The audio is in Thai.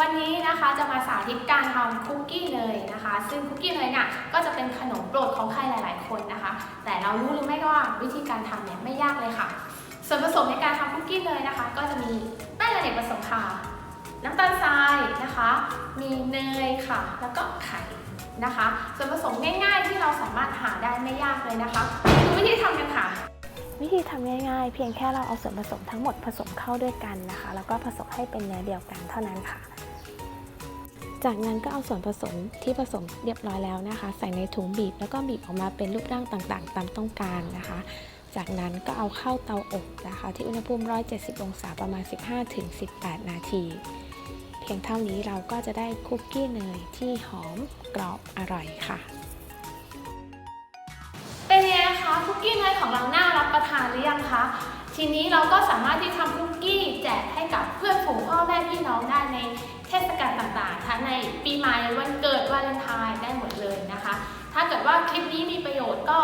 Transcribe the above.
วันนี้นะคะจะมาสาธิตการทำคุกกี้เนยนะคะ ซึ่งคุกกี้เนยเนี่ยก็จะเป็นขนมโปรดของใครหลาย ๆ คนนะคะ แต่เรารู้หรือไม่ว่าวิธีการทำเนี่ยไม่ยากเลยค่ะ ส่วนผสมในการทำคุกกี้เนยนะคะ ก็จะมีแป้งอเนกประสงค์ค่ะน้ำตาลทรายนะคะ มีเนยค่ะ แล้วก็ไข่นะคะ ส่วนผสมง่าย ๆ ที่เราสามารถหาได้ไม่ยากเลยนะคะดูวิธีทำกันค่ะวิธีทำง่ายๆ เพียงแค่เราเอาส่วนผสมทั้งหมดผสมเข้าด้วยกันนะคะ แล้วก็ผสมให้เป็นเนื้อเดียวกันเท่านั้นค่ะ จากนั้นก็เอาส่วนผสมที่ผสมเรียบร้อยแล้วนะคะ ใส่ในถุงบีบแล้วก็บีบออกมาเป็นรูปร่างต่างๆ ตามต้องการนะคะ จากนั้นก็เอาเข้าเตาอบนะคะ ที่อุณหภูมิ 170 องศาประมาณ 15-18 นาที เพียงเท่านี้เราก็จะได้คุกกี้เนยที่หอมกรอบอร่อยค่ะ เป็นไงคะคุกกี้เนยของเราน่ารับประทานหรือยังคะทีนี้เราก็สามารถที่ทำคุกกี้ วันเกิดวาเลนไทน์ได้หมดเลยนะคะ ถ้าเกิดว่าคลิปนี้มีประโยชน์ก็